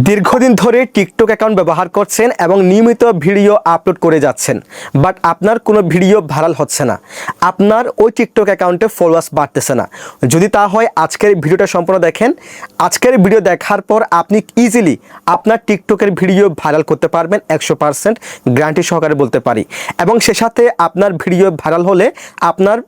দীর্ঘদিন ধরে TikTok account ব্যবহার করছেন এবং নিয়মিত ভিডিও আপলোড করে যাচ্ছেন। বাট আপনার কোনো ভিডিও ভাইরাল হচ্ছে না। আপনার ওই টিকটক অ্যাকাউন্টে ফলোয়ার্স বাড়তেছে না। যদি তা হয়, আজকের ভিডিওটা সম্পূর্ণ দেখেন। আজকের ভিডিও দেখার পর আপনি ইজিলি আপনার টিকটকের ভিডিও ভাইরাল করতে পারবেন একশো পার্সেন্ট গ্যারান্টি সহকারে বলতে পারি। এবং সে সাথে আপনার ভিডিও ভাইরাল হলে আপনার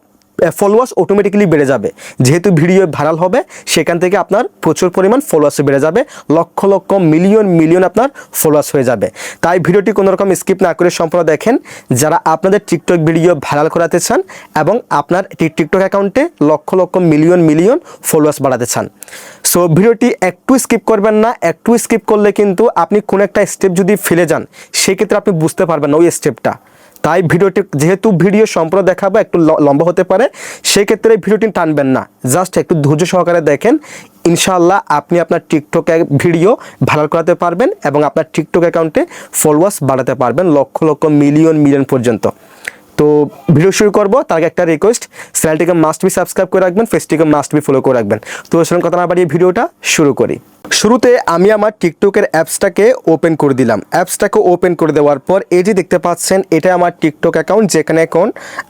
ফলোয়ার্স অটোমেটিক্যালি বেড়ে যাবে। যেহেতু ভিডিও ভাইরাল হবে, সেখান থেকে আপনার প্রচুর পরিমাণ ফলোয়ার্স বেড়ে যাবে। লক্ষ লক্ষ মিলিয়ন মিলিয়ন আপনার ফলোয়ার্স হয়ে যাবে। তাই ভিডিওটি কোনো রকম স্কিপ না করে সম্পূর্ণ দেখেন। যারা আপনাদের টিকটক ভিডিও ভাইরাল করাতে চান এবং আপনার টিকটক অ্যাকাউন্টে lakh lakh million million followers বাড়াতে চান। সো ভিডিওটি একটু স্কিপ করবেন না। একটু স্কিপ করলে কিন্তু আপনি কোনো একটা স্টেপ যদি ফেলে যান, সেক্ষেত্রে আপনি বুঝতে পারবেন না ওই স্টেপটা তাই ভিডিওটি যেহেতু ভিডিও সম্পূর্ণ দেখাবো, একটু লম্বা হতে পারে, সেক্ষেত্রে ভিডিওটি টানবেন না। জাস্ট একটু ধৈর্য সহকারে দেখেন, ইনশাআল্লাহ আপনি আপনার টিকটক ভিডিও ভাইরাল করাতে পারবেন এবং আপনার টিকটক অ্যাকাউন্টে ফলোয়ার্স বাড়াতে পারবেন, লক্ষ লক্ষ মিলিয়ন মিলিয়ন পর্যন্ত। তো ভিডিও শুরু করব, তার আগে একটা রিকোয়েস্ট চ্যানেলটিকে মাস্ট বি সাবস্ক্রাইব করে রাখবেন ফেসটিকে মাস্ট বি ফলো করে রাখবেন। তো সেরকম কথা না বাড়িয়ে ভিডিওটা শুরু করি। শুরুতে আমি আমার টিকটকের অ্যাপসটাকে ওপেন করে দিলাম। অ্যাপসটাকে ওপেন করে দেওয়ার পর এই যে দেখতে পাচ্ছেন, এটা আমার টিকটক অ্যাকাউন্ট যেখানে এখন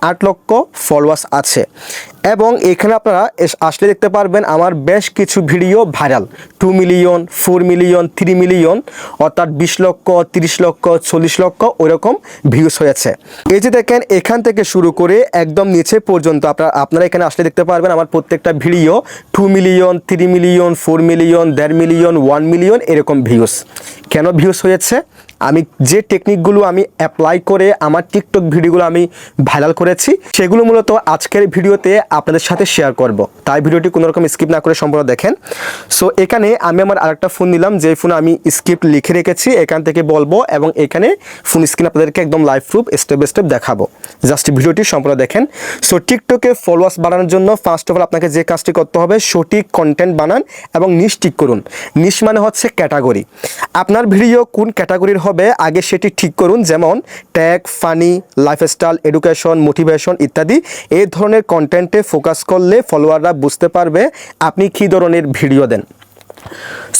আট লক্ষ ফলোয়ার্স আছে। এবং এখানে আপনারা আসলে দেখতে পারবেন আমার বেশ কিছু video viral two million four million three million অর্থাৎ বিশ লক্ষ, তিরিশ লক্ষ, চল্লিশ লক্ষ ওইরকম ভিউস হয়েছে। এই যে দেখেন, এখান থেকে শুরু করে একদম নিচে পর্যন্ত আপনারা আপনারা এখানে আসলে দেখতে পারবেন আমার প্রত্যেকটা video two million three million four million দেড় ওয়ান মিলিয়ন এরকম ভিউস কেন ভিউস হয়েছে? আমি যে টেকনিকগুলো আমি অ্যাপ্লাই করে আমার টিকটক ভিডিওগুলো আমি ভাইরাল করেছি, সেগুলো মূলত আজকের ভিডিওতে আপনাদের সাথে শেয়ার করব। তাই ভিডিওটি কোনো রকম স্কিপ না করে সম্পূর্ণ দেখেন। সো এখানে আমি আমার আরেকটা ফোন নিলাম, যে ফোনে আমি স্ক্রিপ্ট লিখে রেখেছি, এখান থেকে বলব এবং এখানে ফোন স্ক্রিন আপনাদেরকে একদম live proof step by step দেখাবো। জাস্ট ভিডিওটি সম্পূর্ণ দেখেন। সো টিকটকে ফলোয়ার্স বাড়ানোর জন্য ফার্স্ট অফ অল আপনাকে যে কাজটি করতে হবে, সঠিক কন্টেন্ট বানান এবং নিশ ঠিক করুন। নিশ মানে হচ্ছে ক্যাটাগরি। আপনার ভিডিও কোন ক্যাটাগরির হবে, আগে সেটি ঠিক করুন, যেমন tag funny lifestyle education motivation ইত্যাদি। এই ধরনের কন্টেন্টে ফোকাস করলে ফলোয়াররা বুঝতে পারবে আপনি কী ধরনের ভিডিও দেন।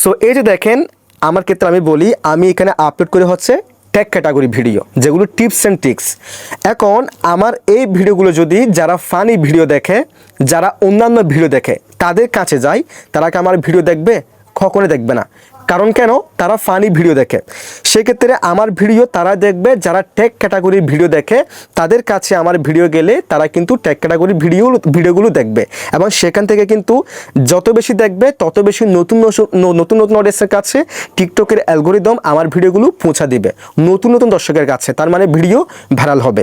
সো এই যে দেখেন, আমার ক্ষেত্রে আমি বলি, আমি এখানে আপলোড করে হচ্ছে ট্যাগ ক্যাটাগরি ভিডিও যেগুলো টিপস অ্যান্ড ট্রিক্স এখন আমার এই ভিডিওগুলো যদি যারা ফানি ভিডিও দেখে, যারা অন্যান্য ভিডিও দেখে, তাদের কাছে যায় তারা কি আমার ভিডিও দেখবে? কখনো দেখবে না। কারণ কেন? তারা ফানি ভিডিও দেখে। সেক্ষেত্রে আমার ভিডিও তারা দেখবে, যারা ট্যাগ ক্যাটাগরির ভিডিও দেখে, তাদের কাছে আমার ভিডিও গেলে তারা কিন্তু ট্যাগ ক্যাটাগরির ভিডিও ভিডিওগুলো দেখবে। এবং সেখান থেকে কিন্তু যত বেশি দেখবে, তত বেশি নতুন নতুন নতুন অডিয়েন্সের কাছে টিকটকের অ্যালগোরিদম আমার ভিডিওগুলো পৌঁছা দিবে। নতুন নতুন দর্শকের কাছে। তার মানে ভিডিও ভাইরাল হবে।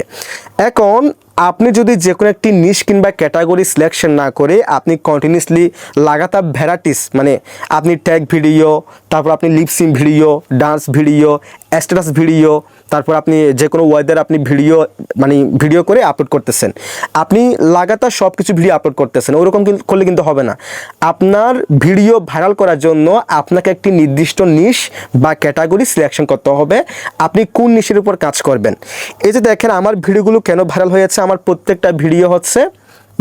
এখন আপনি যদি যে কোনো একটি নিস কিংবা ক্যাটাগরি সিলেকশন না করে, আপনি কন্টিনিউসলি লাগাতার ভ্যারাইটিস মানে আপনি ট্যাগ ভিডিও তারপর আপনি lip sync video dance video status video তারপর আপনি যে কোনো ওয়েদার আপনি ভিডিও মানে ভিডিও করে আপলোড করতেছেন। আপনি লাগাতার সব কিছু ভিডিও আপলোড করতেছেন, ওরকম করলে কিন্তু হবে না। আপনার ভিডিও ভাইরাল করার জন্য আপনাকে একটি নির্দিষ্ট নিশ বা ক্যাটাগরি সিলেকশন করতে হবে। আপনি কোন নিশের উপর কাজ করবেন? এই যে দেখেন, আমার ভিডিওগুলো কেন ভাইরাল হয়েছে? আমার প্রত্যেকটা ভিডিও হচ্ছে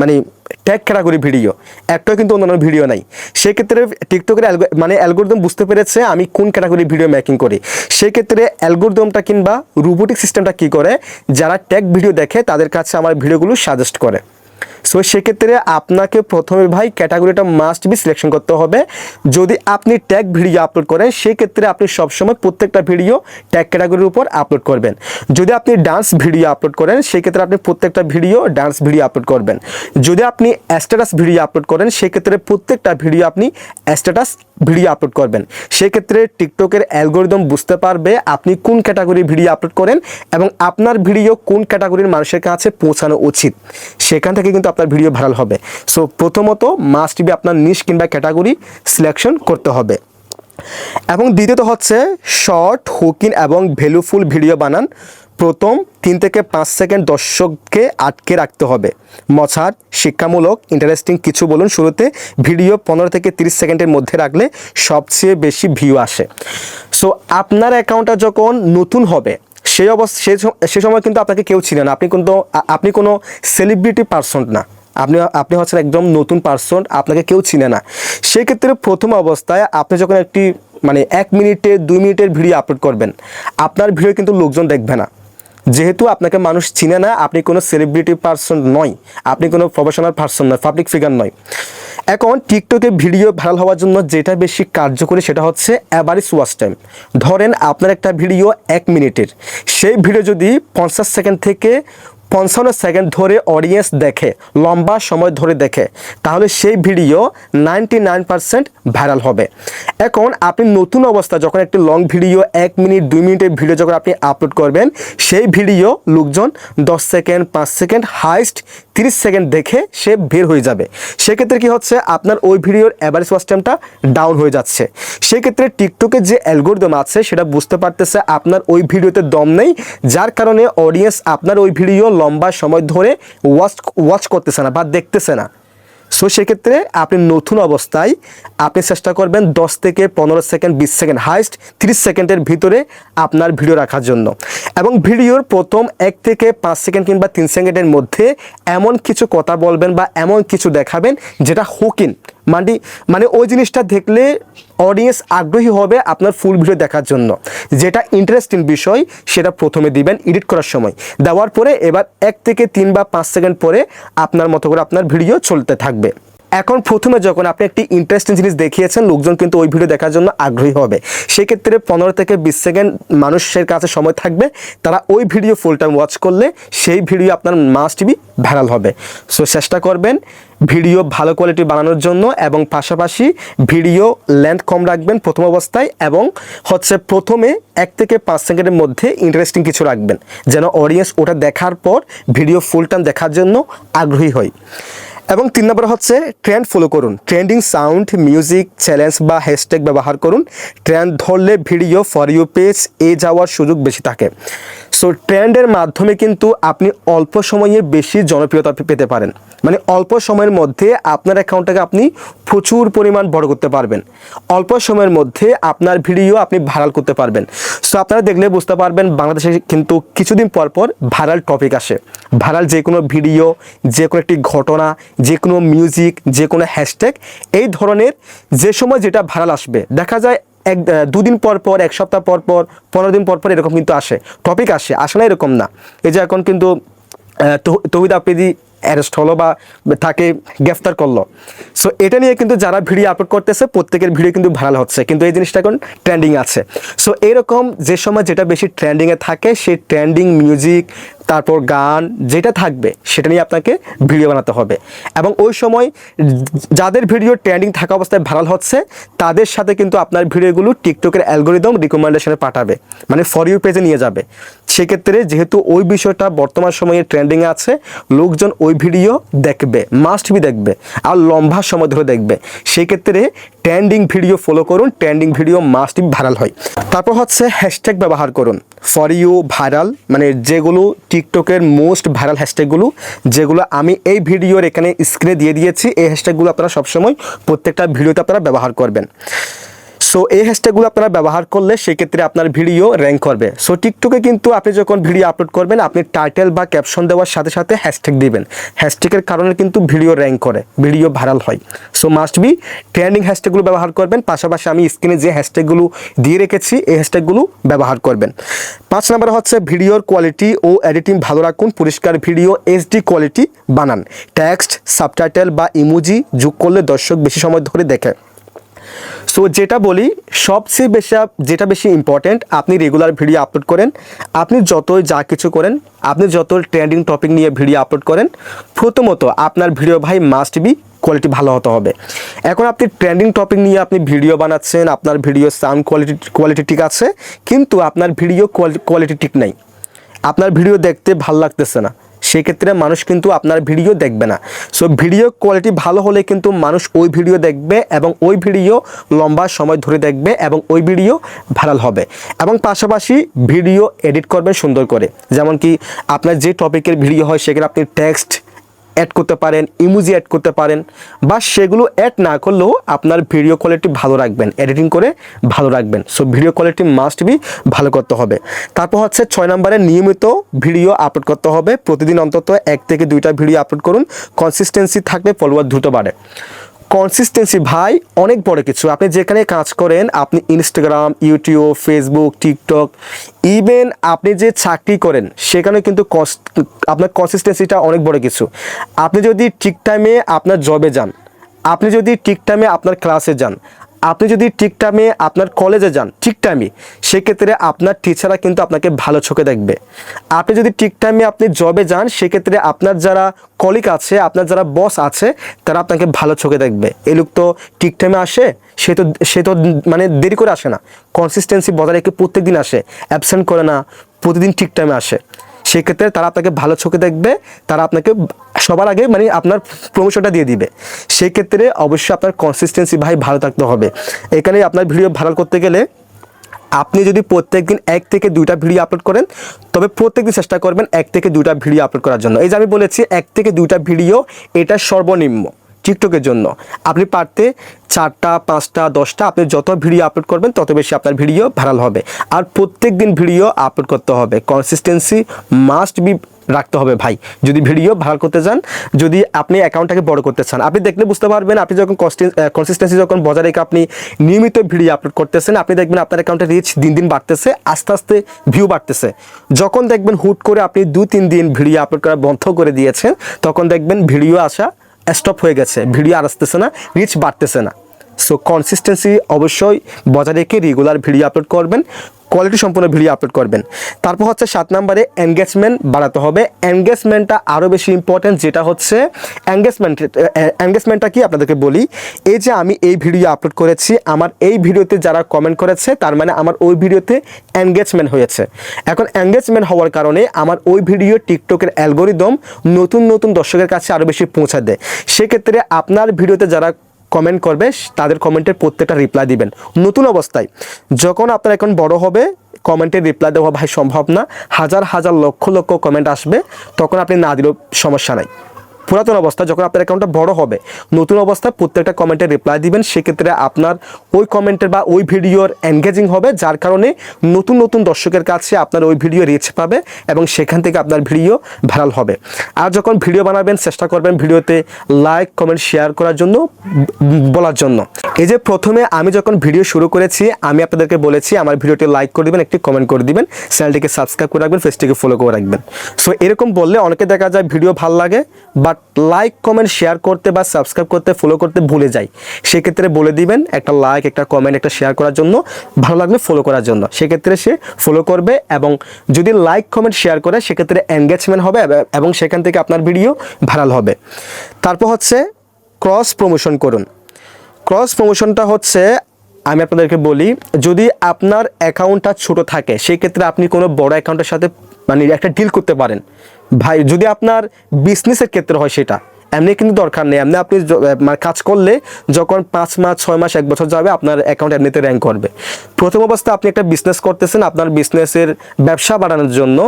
মানে ট্যাগ ক্যাটাগরি ভিডিও একটাও কিন্তু অন্যান্য ভিডিও নাই। সেক্ষেত্রে টিকটকের মানে অ্যালগোরিদম বুঝতে পেরেছে আমি কোন ক্যাটাগরি ভিডিও মেকিং করি। সেক্ষেত্রে অ্যালগোরিদমটা কিংবা রোবোটিক সিস্টেমটা কি করে, যারা ট্যাগ ভিডিও দেখে তাদের কাছে আমার ভিডিওগুলো সাজেস্ট করে। সো সেক্ষেত্রে আপনাকে প্রথমে ভাই ক্যাটাগরিটা মাস্ট বি সিলেকশন করতে হবে। যদি আপনি ট্যাগ ভিডিও আপলোড করেন, সেক্ষেত্রে আপনি সবসময় প্রত্যেকটা ভিডিও ট্যাগ ক্যাটাগরির উপর আপলোড করবেন। যদি আপনি ডান্স ভিডিও আপলোড করেন, সেক্ষেত্রে আপনি প্রত্যেকটা ভিডিও ডান্স ভিডিও আপলোড করবেন। যদি আপনি স্ট্যাটাস ভিডিও আপলোড করেন, সেক্ষেত্রে প্রত্যেকটা ভিডিও আপনি স্ট্যাটাস ভিডিও আপলোড করবেন। সেক্ষেত্রে টিকটকের অ্যালগোরিদম বুঝতে পারবে আপনি কোন ক্যাটাগরির ভিডিও আপলোড করেন এবং আপনার ভিডিও কোন ক্যাটাগরির মানুষের কাছে পৌঁছানো উচিত। সেখান থেকে কিন্তু আপনার ভিডিও ভাইরাল হবে। সো প্রথমত মাস্ট বি আপনার নিশ কিংবা ক্যাটাগরি সিলেকশন করতে হবে। এবং দ্বিতীয়ত হচ্ছে শর্ট হুকিং এবং ভ্যালুফুল ভিডিও বানান। প্রথম তিন থেকে পাঁচ সেকেন্ড দর্শককে আটকে রাখতে হবে। মছার শিক্ষামূলক ইন্টারেস্টিং কিছু বলুন। শুরুতে ভিডিও পনেরো থেকে তিরিশ সেকেন্ডের মধ্যে রাখলে সবচেয়ে বেশি ভিউ আসে। সো আপনার অ্যাকাউন্টটা যখন নতুন হবে সেই অবস্থা, সেই সে সময় কিন্তু আপনাকে কেউ ছিলেন আপনি কিন্তু আপনি কোনো সেলিব্রিটি পারসন না। আপনি আপনি হচ্ছেন একদম নতুন পার্সন আপনাকে কেউ চিনে না। সেক্ষেত্রে প্রথম অবস্থায় আপনি যখন একটি মানে এক মিনিটে, দুই মিনিটের ভিডিও আপলোড করবেন, আপনার ভিডিও কিন্তু লোকজন দেখবে না। যেহেতু আপনাকে মানুষ চিনে না, আপনি কোনো সেলিব্রিটি পার্সন নয়, আপনি কোনো প্রফেশনাল পার্সন নয় পাবলিক ফিগার নয়। এখন টিকটকে ভিডিও ভাইরাল হওয়ার জন্য যেটা বেশি কার্যকরী সেটা হচ্ছে অ্যাভারেজ ওয়াচ টাইম। ধরেন আপনার একটা ভিডিও এক মিনিটের। সেই ভিডিও যদি পঞ্চাশ সেকেন্ড থেকে পঞ্চান্ন সেকেন্ড ধরে অডিয়েন্স দেখে, লম্বা সময় ধরে দেখে, তাহলে সেই video ninety nine percent viral হবে। এখন আপনি নতুন অবস্থা, যখন একটি লং ভিডিও এক মিনিট, দুই মিনিটের ভিডিও যখন আপনি আপলোড করবেন, সেই ভিডিও লোকজন দশ সেকেন্ড, পাঁচ সেকেন্ড হাইস্ট তিরিশ সেকেন্ড দেখে সে বের হয়ে যাবে। সেক্ষেত্রে কি হচ্ছে? আপনার ওই ভিডিওর অ্যাভারেজ ওয়াচ টাইমটা ডাউন হয়ে যাচ্ছে। সেক্ষেত্রে টিকটকে যে অ্যালগোরিদম আছে, সেটা বুঝতে পারতেছে আপনার ওই ভিডিওতে দম নেই, যার কারণে অডিয়েন্স আপনার ওই ভিডিও লম্বা সময় ধরে ওয়াচ ওয়াচ করতেছে না বা দেখতেছে না। সো সেক্ষেত্রে আপনি নতুন অবস্থায় আপনি চেষ্টা করবেন দশ থেকে পনেরো সেকেন্ড, বিশ সেকেন্ড হাইস্ট তিরিশ সেকেন্ডের ভিতরে আপনার ভিডিও রাখার জন্য। এবং ভিডিওর প্রথম এক থেকে পাঁচ সেকেন্ড কিংবা তিন সেকেন্ডের মধ্যে এমন কিছু কথা বলবেন বা এমন কিছু দেখাবেন যেটা হুকিন। মানে মানে ওই জিনিসটা দেখলে অডিয়েন্স আগ্রহী হবে আপনার ফুল ভিডিও দেখার জন্য। যেটা ইন্টারেস্টিং বিষয়, সেটা প্রথমে দিবেন এডিট করার সময়। দেওয়ার পরে এবার এক থেকে তিন বা পাঁচ সেকেন্ড পরে আপনার মতো করে আপনার ভিডিও চলতে থাকবে। এখন প্রথমে যখন আপনি একটি ইন্টারেস্টিং জিনিস দেখিয়েছেন, লোকজন কিন্তু ওই ভিডিও দেখার জন্য আগ্রহী হবে। সেক্ষেত্রে পনেরো থেকে বিশ সেকেন্ড মানুষের কাছে সময় থাকবে, তারা ওই ভিডিও ফুল টাইম ওয়াচ করলে সেই ভিডিও আপনার মাস্ট বি ভাইরাল হবে। সো চেষ্টা করবেন ভিডিও ভালো কোয়ালিটি বানানোর জন্য এবং পাশাপাশি ভিডিও লেন্থ কম রাখবেন প্রথম অবস্থায় এবং হচ্ছে প্রথমে এক থেকে পাঁচ সেকেন্ডের মধ্যে ইন্টারেস্টিং কিছু রাখবেন, যেন অডিয়েন্স ওটা দেখার পর ভিডিও ফুল টাইম দেখার জন্য আগ্রহী হয়। এবং তিন নম্বর হচ্ছে ট্রেন্ড ফলো করুন। ট্রেন্ডিং সাউন্ড মিউজিক চ্যালেঞ্জ বা হ্যাশট্যাগ ব্যবহার করুন। ট্রেন্ড ধরলে ভিডিও ফর ইউ পেজ এ যাওয়ার সুযোগ বেশি থাকে। সো ট্রেন্ডের মাধ্যমে কিন্তু আপনি অল্প সময়ে বেশি জনপ্রিয়তা পেতে পারেন। মানে অল্প সময়ের মধ্যে আপনার অ্যাকাউন্টটাকে আপনি প্রচুর পরিমাণ বড় করতে পারবেন। অল্প সময়ের মধ্যে আপনার ভিডিও আপনি ভাইরাল করতে পারবেন। সো আপনারা দেখলে বুঝতে পারবেন বাংলাদেশে কিন্তু কিছুদিন পর পর ভাইরাল টপিক আসে। ভাইরাল যে কোনো ভিডিও যে কোনো একটি ঘটনা যে কোনো মিউজিক যে কোনো হ্যাশট্যাগ এই ধরনের যে সময় যেটা ভাইরাল আসবে দেখা যায় এক দুদিন পর পর এক সপ্তাহ পর পর পনেরো দিন পর পর এরকম কিন্তু আসে। টপিক আসে আসে না এরকম না। এই যে এখন কিন্তু আহ, তৌ- আফ্রিদি অ্যারেস্ট হলো বা তাকে গ্রেফতার করল। সো এটা নিয়ে কিন্তু যারা ভিডিও আপলোড করতেছে, প্রত্যেকের ভিডিও কিন্তু ভাইরাল হচ্ছে। কিন্তু এই জিনিসটা এখন ট্রেন্ডিং আছে। সো এরকম যে সময় যেটা বেশি ট্রেন্ডিংয়ে থাকে, সেই ট্রেন্ডিং মিউজিক তারপর গান যেটা থাকবে সেটা নিয়ে আপনাকে ভিডিও বানাতে হবে। এবং ওই সময় যাদের ভিডিও ট্রেন্ডিং থাকা অবস্থায় ভাইরাল হচ্ছে, তাদের সাথে কিন্তু আপনার ভিডিওগুলো টিকটকের অ্যালগোরিদম রিকমেন্ডেশনে পাঠাবে মানে ফর ইউ পেজে নিয়ে যাবে। সেক্ষেত্রে যেহেতু ওই বিষয়টা বর্তমান সময়ে ট্রেন্ডিংয়ে আছে, লোকজন ওই ভিডিও দেখবে মাস্ট বি দেখবে, আর লম্বা সময় ধরে দেখবে। সেক্ষেত্রে ট্রেন্ডিং ভিডিও ফলো করুন, ট্রেন্ডিং ভিডিও মাস্ট ভাইরাল হয়। তারপর হচ্ছে হ্যাশট্যাগ ব্যবহার করুন। ফর ইউ ভাইরাল মানে যেগুলো টিকটকের মোস্ট ভাইরাল হ্যাশট্যাগুলো যেগুলো আমি এই ভিডিওর এখানে স্ক্রিনে দিয়ে দিয়েছি, এই হ্যাশট্যাগুলো আপনারা সবসময় প্রত্যেকটা ভিডিওতে আপনারা ব্যবহার করবেন। সো এই হ্যাশট্যাগুলো আপনারা ব্যবহার করলে সেক্ষেত্রে আপনার ভিডিও র্যাঙ্ক করবে। সো টিকটকে কিন্তু আপনি যখন ভিডিও আপলোড করবেন, আপনি টাইটেল বা ক্যাপশন দেওয়ার সাথে সাথে হ্যাশট্যাগ দিবেন। হ্যাশট্যাগের কারণে কিন্তু ভিডিও র্যাঙ্ক করে ভিডিও ভাইরাল হয়। সো মাস্ট বি ট্রেন্ডিং হ্যাশট্যাগুলো ব্যবহার করবেন, পাশাপাশি আমি স্ক্রিনে যে হ্যাশট্যাগুলো দিয়ে রেখেছি, এই হ্যাশট্যাগুলো ব্যবহার করবেন। পাঁচ নম্বর হচ্ছে ভিডিওর কোয়ালিটি ও এডিটিং ভালো রাখুন, পরিষ্কার ভিডিও এইচডি কোয়ালিটি বানান। টেক্সট সাবটাইটেল বা ইমোজি যোগ করলে দর্শক বেশি সময় ধরে দেখে। সো যেটা বলি, সবচেয়ে বেশি, যেটা বেশি ইম্পর্ট্যান্ট আপনি রেগুলার ভিডিও আপলোড করেন। আপনি যতই যা কিছু করেন, আপনি যত ট্রেন্ডিং টপিক নিয়ে ভিডিও আপলোড করেন, প্রথমত আপনার ভিডিও ভাই মাস্ট বি কোয়ালিটি ভালো হতে হবে। এখন আপনি ট্রেন্ডিং টপিক নিয়ে আপনি ভিডিও বানাচ্ছেন, আপনার ভিডিও সাউন্ড কোয়ালিটি কোয়ালিটি ঠিক আছে, কিন্তু আপনার ভিডিও কোয়ালিটি ঠিক নাই। আপনার ভিডিও দেখতে ভালো লাগতেছে না। সেক্ষেত্রে মানুষ কিন্তু আপনার ভিডিও দেখবে না। সো ভিডিও কোয়ালিটি ভালো হলে কিন্তু মানুষ ওই ভিডিও দেখবে এবং ওই ভিডিও লম্বা সময় ধরে দেখবে এবং ওই ভিডিও ভাইরাল হবে। এবং পাশাপাশি ভিডিও এডিট করবেন সুন্দর করে। যেমন কি আপনার যে টপিকের ভিডিও হয়, সেখানে আপনি টেক্সট অ্যাড করতে পারেন ইমোজি অ্যাড করতে পারেন, বা সেগুলো অ্যাড না করলেও আপনার ভিডিও কোয়ালিটি ভালো রাখবেন এডিটিং করে ভালো রাখবেন। So video quality must be ভালো করতে হবে। তারপর হচ্ছে ছয় নম্বরে নিয়মিত ভিডিও আপলোড করতে হবে। প্রতিদিন অন্তত এক থেকে দুইটা ভিডিও আপলোড করুন। কনসিস্টেন্সি থাকবে ফলোয়ার দ্রুত বাড়ে। কনসিস্টেন্সি ভাই, অনেক বড় কিছু। আপনি যেখানে কাজ করেন, আপনি Instagram YouTube Facebook TikTok even আপনি যে চাকরি করেন, সেখানে কিন্তু আপনার কনসিস্টেন্সিটা অনেক বড় কিছু। আপনি যদি ঠিক টাইমে আপনার জবে যান, আপনি যদি ঠিক টাইমে আপনার ক্লাসে যান আপনি যদি ঠিক টাইমে আপনার কলেজে যান, ঠিক টাইমে সেক্ষেত্রে আপনার টিচাররা কিন্তু আপনাকে ভালো চোখে দেখবে। আপনি যদি ঠিক টাইমে আপনি জবে যান, সেক্ষেত্রে আপনার যারা কলিগ আছে, আপনার যারা বস আছে, তারা আপনাকে ভালো চোখে দেখবে। এই লোক তো ঠিক টাইমে আসে, সে তো সে তো মানে দেরি করে আসে না। কনসিস্টেন্সি বজায় রেখে প্রত্যেক দিন আসে অ্যাবসেন্ট করে না, প্রতিদিন ঠিক টাইমে আসে। সেক্ষেত্রে তারা আপনাকে ভালো চোখে দেখবে, তারা আপনাকে সবার আগে মানে আপনার প্রমোশনটা দিয়ে দিবে। সেক্ষেত্রে অবশ্যই আপনার কনসিস্টেন্সি ভাই ভালো থাকতে হবে। এখানে আপনার ভিডিও ভালো করতে গেলে আপনি যদি প্রত্যেক দিন এক থেকে দুইটা ভিডিও আপলোড করেন, তবে প্রত্যেক দিন চেষ্টা করবেন এক থেকে দুইটা ভিডিও আপলোড করার জন্য। এই যে আমি বলেছি, এক থেকে দুইটা ভিডিও এটা সর্বনিম্ন। টিকটকের জন্য। আপনি পারতে চারটা, পাঁচটা, দশটা, আপনি যত ভিডিও আপলোড করবেন, তত বেশি আপনার ভিডিও ভাইরাল হবে। আর প্রত্যেক দিন ভিডিও আপলোড করতে হবে। কনসিস্টেন্সি মাস্ট বি রাখতে হবে ভাই। যদি ভিডিও ভাইরাল করতে চান, যদি আপনি অ্যাকাউন্টটাকে বড় করতে চান, আপনি দেখলে বুঝতে পারবেন, আপনি যখন কনসিস্টেন্সি যখন বজায় রেখে আপনি নিয়মিত ভিডিও আপলোড করতেছেন, আপনি দেখবেন আপনার অ্যাকাউন্টের রিচ দিন দিন বাড়তেছে, আস্তে আস্তে ভিউ বাড়তেছে। যখন দেখবেন হুট করে আপনি দু, তিন দিন ভিডিও আপলোড করা বন্ধ করে দিয়েছেন, তখন দেখবেন ভিডিও আসা স্টপ হয়ে গেছে ভিডিও আর আসতেছে না রিচ বাড়তেছে না। সো কনসিস্টেন্সি অবশ্যই বজায় রেখে রেগুলার ভিডিও আপলোড করবেন কোয়ালিটি সম্পূর্ণ ভিডিও আপলোড করবেন। তারপর হচ্ছে সাত নম্বরে এনগেজমেন্ট বাড়াতে হবে। এনগেজমেন্টটা আরও বেশি ইম্পর্টেন্ট যেটা হচ্ছে এনগেজমেন্ট এনগেজমেন্টটা কি আপনাদেরকে বলি? এই যে আমি এই ভিডিও আপলোড করেছি, আমার এই ভিডিওতে যারা কমেন্ট করেছে, তার মানে আমার ওই ভিডিওতে এনগেজমেন্ট হয়েছে। এখন এনগেজমেন্ট হওয়ার কারণে আমার ওই ভিডিও টিকটকের অ্যালগোরিদম নতুন নতুন দর্শকের কাছে আরও বেশি পৌঁছা দেয়। সেক্ষেত্রে আপনার ভিডিওতে যারা কমেন্ট করবে, তাদের কমেন্টের প্রত্যেকটা রিপ্লাই দিবেন। নতুন অবস্থায়, যখন আপনার এখন বড় হবে কমেন্টের রিপ্লাই দেওয়া ভাই সম্ভব না, হাজার হাজার লক্ষ লক্ষ কমেন্ট আসবে, তখন আপনি না দিলেও সমস্যা নাই। পুরাতন অবস্থা যখন আপনার অ্যাকাউন্টটা বড় হবে, নতুন অবস্থায় প্রত্যেকটা কমেন্টে রিপ্লাই দিবেন, সেক্ষেত্রে আপনার ওই কমেন্টের বা ওই ভিডিওর এনগেজিং হবে, যার কারণে নতুন নতুন দর্শকের কাছে আপনার ওই ভিডিও রিচ পাবে এবং সেখান থেকে আপনার ভিডিও ভাইরাল হবে। আর যখন ভিডিও বানাবেন, চেষ্টা করবেন ভিডিওতে লাইক কমেন্ট শেয়ার করার জন্য, বলার জন্য। এই যে প্রথমে আমি যখন ভিডিও শুরু করেছি, আমি আপনাদেরকে বলেছি, আমার ভিডিওটি লাইক করে দিবেন, একটি কমেন্ট করে দিবেন চ্যানেলটিকে সাবস্ক্রাইব করে রাখবেন ফেসটিকে ফলো করে রাখবেন। সো এরকম বললে অনেকে দেখা যায় ভিডিও ভালো লাগে বাট লাইক কমেন্ট শেয়ার করতে বা সাবস্ক্রাইব করতে ফলো করতে ভুলে যায় সেক্ষেত্রে বলে দিবেন একটা লাইক একটা কমেন্ট একটা শেয়ার করার জন্য, ভালো লাগলে ফলো করার জন্য। সেক্ষেত্রে সে ফলো করবে এবং যদি লাইক কমেন্ট শেয়ার করে, সেক্ষেত্রে এনগেজমেন্ট হবে এবং সেখান থেকে আপনার ভিডিও ভাইরাল হবে। তারপর হচ্ছে ক্রস প্রমোশন করুন। ক্রস প্রমোশনটা হচ্ছে আমি আপনাদেরকে বলি, যদি আপনার অ্যাকাউন্টটা ছোট থাকে সেই ক্ষেত্রে আপনি কোনো বড় অ্যাকাউন্টের সাথে মানে একটা ডিল করতে পারেন। ভাই, যদি আপনার বিজনেসের ক্ষেত্রে হয় সেটা এমনি কিন্তু দরকার নেই। এমনি আপনি মানে কাজ করলে যখন পাঁচ মাস, ছয় মাস, এক বছর যাবে, আপনার অ্যাকাউন্ট এমনিতে র্যাঙ্ক করবে। প্রথম অবস্থায় আপনি একটা বিজনেস করতেছেন, আপনার বিজনেসের ব্যবসা বাড়ানোর জন্য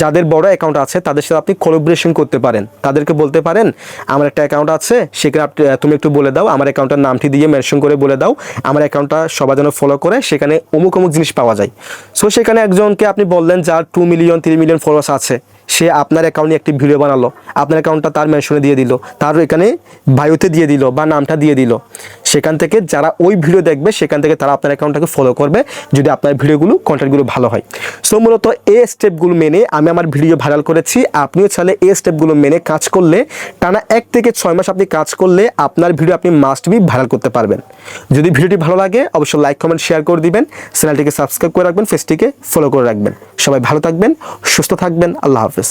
যাদের বড় অ্যাকাউন্ট আছে, তাদের সাথে আপনি কোলাবোরেশন করতে পারেন। তাদেরকে বলতে পারেন, আমার একটা অ্যাকাউন্ট আছে, সেখানে আপনি তুমি একটু বলে দাও, আমার অ্যাকাউন্টের নামটি দিয়ে মেনশন করে বলে দাও, আমার অ্যাকাউন্টটা সবাই যেন ফলো করে, সেখানে অমুক অমুক জিনিস পাওয়া যায়। সো সেখানে একজনকে আপনি বললেন, যার two million three million followers আছে সে আপনার অ্যাকাউন্টে একটি ভিডিও বানালো। আপনার অ্যাকাউন্টটা তার মেনশনে দিয়ে দিল। তার এখানে বায়ুতে দিয়ে দিল বা নামটা দিয়ে দিল। সেখান থেকে যারা ওই ভিডিও দেখবে, সেখান থেকে তারা আপনার অ্যাকাউন্টটাকে ফলো করবে, যদি আপনার ভিডিওগুলো কন্টেন্টগুলো ভালো হয়। সো মূলত এই স্টেপগুলো মেনে আমি আমার ভিডিও ভাইরাল করেছি। আপনিও চাইলে এই স্টেপগুলো মেনে কাজ করলে, টানা এক থেকে ছয় মাস আপনি কাজ করলে আপনার ভিডিও আপনি মাস্ট বি ভাইরাল করতে পারবেন। যদি ভিডিওটি ভালো লাগে, অবশ্যই লাইক কমেন্ট শেয়ার করে দিবেন। চ্যানেলটিকে সাবস্ক্রাইব করে রাখবেন ফেসটিকে ফলো করে রাখবেন। সবাই ভালো থাকবেন, সুস্থ থাকবেন, আল্লাহ হাফেজ।